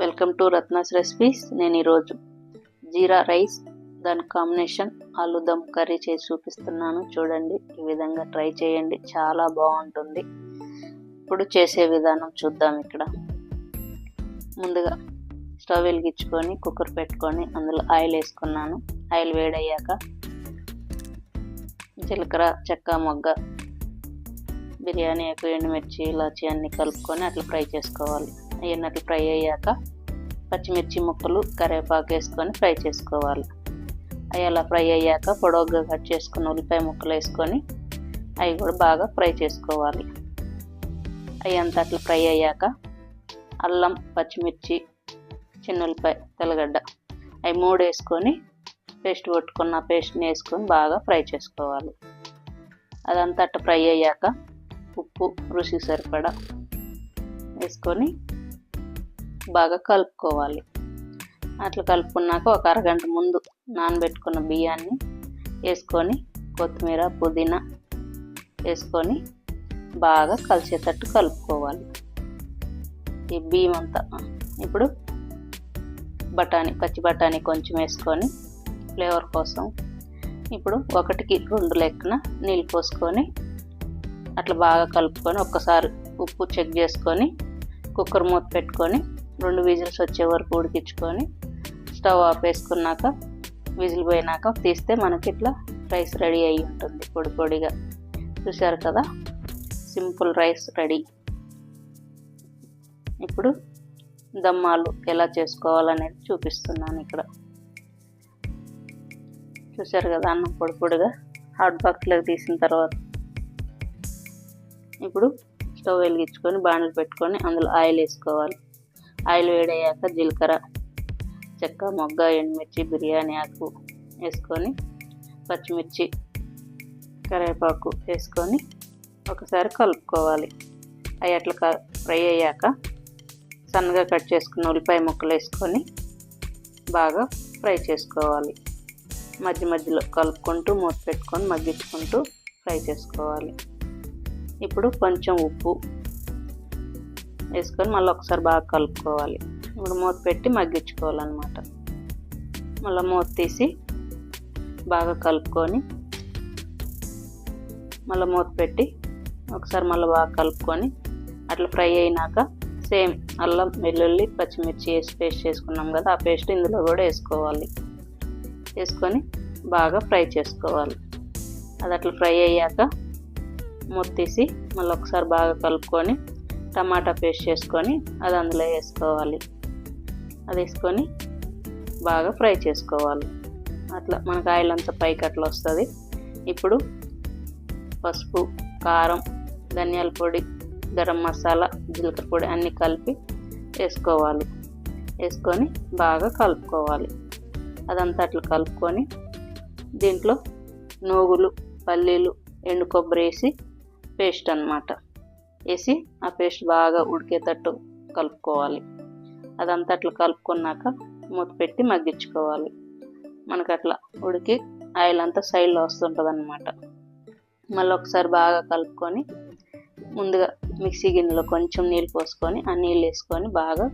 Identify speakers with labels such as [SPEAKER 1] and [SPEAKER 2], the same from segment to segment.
[SPEAKER 1] Welcome to Ratna's recipes. నేను ఈరోజు జీరా rice దాని కాంబినేషన్ ఆలు దమ్ కర్రీ చేసి చూపిస్తున్నాను. చూడండి ఈ విధంగా ట్రై చేయండి. చాలా బాగుంటుంది. ఇప్పుడు చేసే విధానం చూద్దాం ఇక్కడ. ముందుగా స్టవ్ వెలిగించుకొని కుక్కర్ పెట్టుకొని అందులో ఆయిల్ వేసుకున్నాను. ఆయిల్ వేడయ్యాక జీలకర్ర చెక్క మొగ్గ బిర్యానీ ఎక్కువ ఎండుమిర్చి ఇలాచి అన్నీ కలుపుకొని అట్లా ఫ్రై చేసుకోవాలి. అవన్నీ ఫ్రై అయ్యాక పచ్చిమిర్చి ముక్కలు కరివేపాకు వేసుకొని ఫ్రై చేసుకోవాలి. అవి అలా ఫ్రై అయ్యాక పొడవుగా కట్ చేసుకుని ఉల్లిపాయ ముక్కలు వేసుకొని అవి కూడా బాగా ఫ్రై చేసుకోవాలి. అవి అంతా అట్లా ఫ్రై అయ్యాక అల్లం పచ్చిమిర్చి చిన్న ఉల్లిపాయ తెల్లగడ్డ అవి మూడు వేసుకొని పేస్ట్ కొట్టుకున్న పేస్ట్ని వేసుకొని బాగా ఫ్రై చేసుకోవాలి. అదంతా అట్ట ఫ్రై అయ్యాక ఉప్పు రుచికి సరిపడా వేసుకొని బాగా కలుపుకోవాలి. అట్లా కలుపుకున్నాక ఒక అరగంట ముందు నానబెట్టుకున్న బియ్యాన్ని వేసుకొని కొత్తిమీర పుదీనా వేసుకొని బాగా కలిసేటట్టు కలుపుకోవాలి. ఈ బియ్యం అంతా ఇప్పుడు బఠానీ పచ్చి బఠానీ కొంచెం వేసుకొని ఫ్లేవర్ కోసం ఇప్పుడు ఒకటికి రెండు లెక్కన నీళ్ళు పోసుకొని అట్లా బాగా కలుపుకొని ఒక్కసారి ఉప్పు చెక్ చేసుకొని కుక్కర్ మూత పెట్టుకొని రెండు విజిల్స్ వచ్చే వరకు ఉడికించుకొని స్టవ్ ఆఫ్ వేసుకున్నాక విజిల్ పోయినాక తీస్తే మనకి ఇట్లా రైస్ రెడీ అయి ఉంటుంది పొడి పొడిగా. చూసారు కదా? Simple rice ready. ఇప్పుడు దమ్మాలు ఎలా చేసుకోవాలనేది చూపిస్తున్నాను ఇక్కడ. చూసారు కదా అన్నం పొడి పొడిగా? హాట్ బాక్స్లోకి తీసిన తర్వాత. ఇప్పుడు స్టవ్ వెలిగించుకొని బాండలు పెట్టుకొని అందులో ఆయిల్ వేసుకోవాలి. ఆయిల్ వేడయ్యాక జీలకర్ర చెక్క మొగ్గ ఎండుమిర్చి బిర్యానీ ఆకు వేసుకొని పచ్చిమిర్చి కరివేపాకు వేసుకొని ఒకసారి కలుపుకోవాలి. అవి అట్లా ఫ్రై అయ్యాక సన్నగా కట్ చేసుకున్న ఉల్లిపాయ ముక్కలు వేసుకొని బాగా ఫ్రై చేసుకోవాలి. మధ్య మధ్యలో కలుపుకుంటూ మూత పెట్టుకొని మగ్గించుకుంటూ ఫ్రై చేసుకోవాలి. ఇప్పుడు కొంచెం ఉప్పు వేసుకొని మళ్ళీ ఒకసారి బాగా కలుపుకోవాలి. ఇప్పుడు మూత పెట్టి మగ్గించుకోవాలన్నమాట. మళ్ళీ మూత తీసి బాగా కలుపుకొని మళ్ళీ మూత పెట్టి ఒకసారి మళ్ళీ బాగా కలుపుకొని అట్లా ఫ్రై అయినాక సేమ్ అల్లం వెల్లుల్లి పచ్చిమిర్చి వేసి పేస్ట్ చేసుకున్నాం కదా ఆ పేస్ట్ ఇందులో కూడా వేసుకోవాలి. వేసుకొని బాగా ఫ్రై చేసుకోవాలి. అది అట్లా ఫ్రై అయ్యాక మూత తీసి మళ్ళీ ఒకసారి బాగా కలుపుకొని టమాటా పేస్ట్ చేసుకొని అది అందులో వేసుకోవాలి. అది వేసుకొని బాగా ఫ్రై చేసుకోవాలి. అట్లా మనకు ఆయిల్ అంతా పైకి అట్లా వస్తుంది. ఇప్పుడు పసుపు కారం ధనియాల పొడి గరం మసాలా జీలకర్ర పొడి అన్నీ కలిపి వేసుకోవాలి. వేసుకొని బాగా కలుపుకోవాలి. అదంతా అట్లా కలుపుకొని దీంట్లో నూగులు పల్లీలు ఎండు కొబ్బరి వేసి పేస్ట్ అనమాట వేసి ఆ పేస్ట్ బాగా ఉడికేటట్టు కలుపుకోవాలి. అదంతా అట్లా కలుపుకున్నాక మూత పెట్టి మగ్గించుకోవాలి. మనకు అట్లా ఉడికి ఆయిల్ అంతా సైడ్లో వస్తుంటుంది అనమాట మళ్ళీ ఒకసారి బాగా కలుపుకొని ముందుగా మిక్సీ గిన్నెలో కొంచెం నీళ్ళు పోసుకొని ఆ నీళ్ళు వేసుకొని బాగా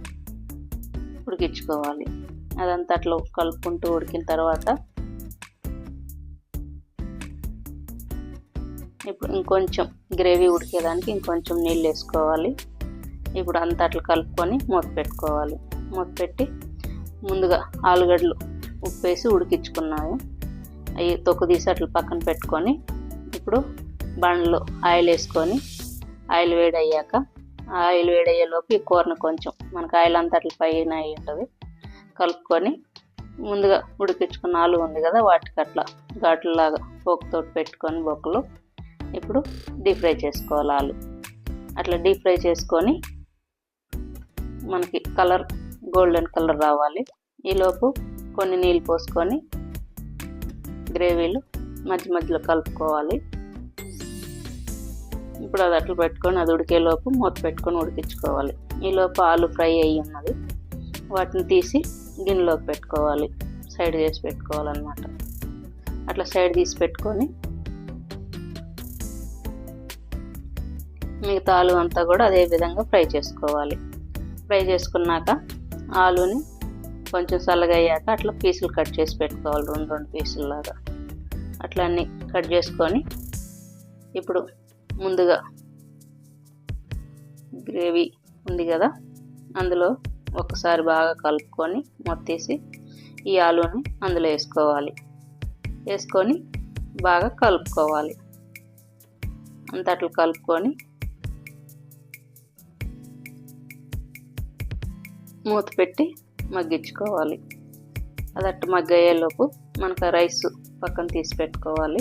[SPEAKER 1] ఉడికించుకోవాలి. అదంతా అట్లా కలుపుకుంటూ ఉడికిన తర్వాత ఇప్పుడు ఇంకొంచెం గ్రేవీ ఉడికేదానికి ఇంకొంచెం నీళ్ళు వేసుకోవాలి. ఇప్పుడు అంతా అట్లా కలుపుకొని మూత పెట్టుకోవాలి. మూత పెట్టి ముందుగా ఆలుగడ్డలు ఉప్పు వేసి ఉడికించుకున్నాము అవి తొక్కు తీసి అట్లా పక్కన పెట్టుకొని ఇప్పుడు బండ్లో ఆయిల్ వేసుకొని ఆయిల్ వేడి అయ్యాక ఆయిల్ వేడి అయ్యేలోపు ఈ కూరను కొంచెం మనకు ఆయిల్ అంతా అట్లా పైన అయి ఉంటుంది. కలుపుకొని ముందుగా ఉడికించుకున్న ఆలు ఉంది కదా వాటికి అట్లా ఘాట్లలాగా పోకుతోటి పెట్టుకొని బొక్కలు ఇప్పుడు డీప్ ఫ్రై చేసుకోవాలి ఆలు. అట్లా డీప్ ఫ్రై చేసుకొని మనకి కలర్ గోల్డెన్ కలర్ రావాలి. ఈలోపు కొన్ని నీళ్ళు పోసుకొని గ్రేవీలు మధ్య మధ్యలో కలుపుకోవాలి. ఇప్పుడు అది అట్లా పెట్టుకొని అది ఉడికేలోపు మూత పెట్టుకొని ఉడికించుకోవాలి. ఈలోపు ఆలు ఫ్రై అయ్యి ఉన్నది. వాటిని తీసి గిన్నెలోకి పెట్టుకోవాలి. సైడ్ చేసి పెట్టుకోవాలన్నమాట. అట్లా సైడ్ తీసి పెట్టుకొని మిగతా ఆలు అంతా కూడా అదే విధంగా ఫ్రై చేసుకోవాలి. ఫ్రై చేసుకున్నాక ఆలుని కొంచెం చల్లగా అయ్యాక అట్లా పీసులు కట్ చేసి పెట్టుకోవాలి రెండు రెండు పీసుల్లాగా. అట్లా అన్నీ కట్ చేసుకొని ఇప్పుడు ముందుగా గ్రేవీ ఉంది కదా అందులో ఒకసారి బాగా కలుపుకొని మొత్తేసి ఈ ఆలుని అందులో వేసుకోవాలి. వేసుకొని బాగా కలుపుకోవాలి. అంత అట్లా కలుపుకొని మూత పెట్టి మగ్గించుకోవాలి. అది అట్టు మగ్గయ్యేలోపు మనకు రైస్ పక్కన తీసి పెట్టుకోవాలి.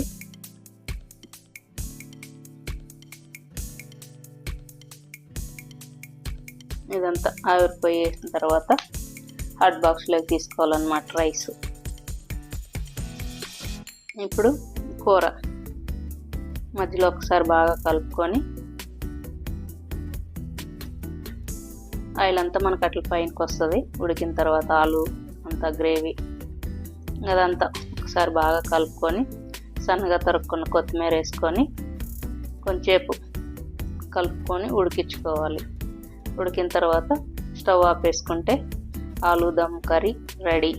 [SPEAKER 1] ఇదంతా ఆవిరిపోయేసిన తర్వాత హాట్ బాక్స్లోకి తీసుకోవాలన్నమాట రైస్. ఇప్పుడు కూర. మధ్యలో ఒకసారి బాగా కలుపుకొని ఆయిల్ అంతా మనకు అట్లా పైనకి వస్తుంది. ఉడికిన తర్వాత ఆలు అంతా గ్రేవీ అదంతా ఒకసారి బాగా కలుపుకొని సన్నగా తరుక్కున్న కొత్తిమీర వేసుకొని కొంచెంసేపు కలుపుకొని ఉడికించుకోవాలి. ఉడికిన తర్వాత స్టవ్ ఆపేసుకుంటే ఆలు దమ్ కర్రీ రెడీ.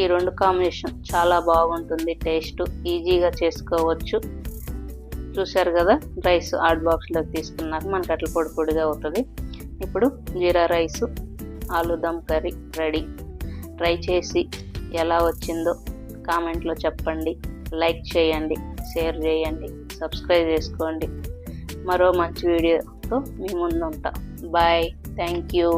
[SPEAKER 1] ఈ రెండు కాంబినేషన్ చాలా బాగుంటుంది టేస్ట్ ఈజీగా చేసుకోవచ్చు. చూశారు కదా రైస్ హాట్ బాక్స్లోకి తీసుకున్నాక మనకి అట్లా పొడి పొడిగా అవుతుంది. ఇప్పుడు జీరా రైస్ ఆలుదమ్ కర్రీ రెడీ. ట్రై చేసి ఎలా వచ్చిందో కామెంట్లో చెప్పండి. లైక్ చేయండి షేర్ చేయండి సబ్స్క్రైబ్ చేసుకోండి. మరో మంచి వీడియోతో మీ ముందు ఉంటా బాయ్. Thank you.